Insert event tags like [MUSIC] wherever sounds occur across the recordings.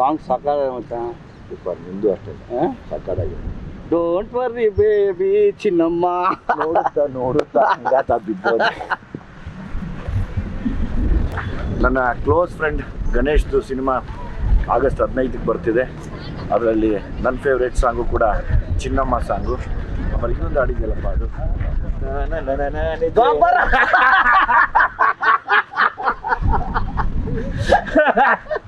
Song ಮಚ್ಚ super ನಿಂದು ಅಷ್ಟೇ. ಸಕ್ಕತ್ತಾಗಿದೆ ಡೋಂಟ್ ವರ್ರಿ ಬೇಬಿ ಚಿನ್ನಮ್ಮ. ನೋಡುತ್ತಾ ನೋಡುತ್ತಾ ಹಂಗಾತ ಬಿದ್ದೋದೆ. ನನ್ನ ಕ್ಲೋಸ್ ಫ್ರೆಂಡ್ ಗಣೇಶ್ದು ಸಿನಿಮಾ ಆಗಸ್ಟ್ ಹದಿನೈದಕ್ಕೆ ಬರ್ತಿದೆ. ಅದರಲ್ಲಿ ನನ್ನ ಫೇವ್ರೇಟ್ ಸಾಂಗು ಕೂಡ ಚಿನ್ನಮ್ಮ ಸಾಂಗು ಆಮೇಲೆ ಇನ್ನೊಂದು ಆಡಿದ್ಯಲ್ಲಪ್ಪ ಅದು? [LAUGHS]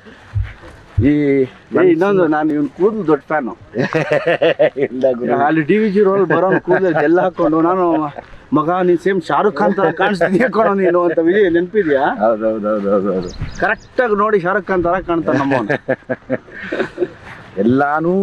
ಈ ಇನ್ನೊಂದು ನಾನು ಇವ್ನು ಕೂದಲು ದೊಡ್ಡ ಫ್ಯಾನು ಅಲ್ಲಿ ಡಿ ವಿ ಜಿ ರೋಲ್ ಬರೋ ಕೂದಲು ಎಲ್ಲ ಹಾಕೊಂಡು ನಾನು ಮಗ ನೀನ್ ಸೇಮ್ ಶಾರುಖ್ ಖಾನ್ ತರ ಕಾಣಿಸ್ತೀನಿ ಕೊಡೋ ನೀನು ಅಂತ ವಿಜಯ್ ನೆನಪಿದ್ಯಾ? ಹೌದೌದೌದೌದು ಕರೆಕ್ಟಾಗಿ ನೋಡಿ ಶಾರುಖ್ ಖಾನ್ ತರ ಕಾಣ್ತಾನೆ ನಮ್ಮ ಎಲ್ಲಾನು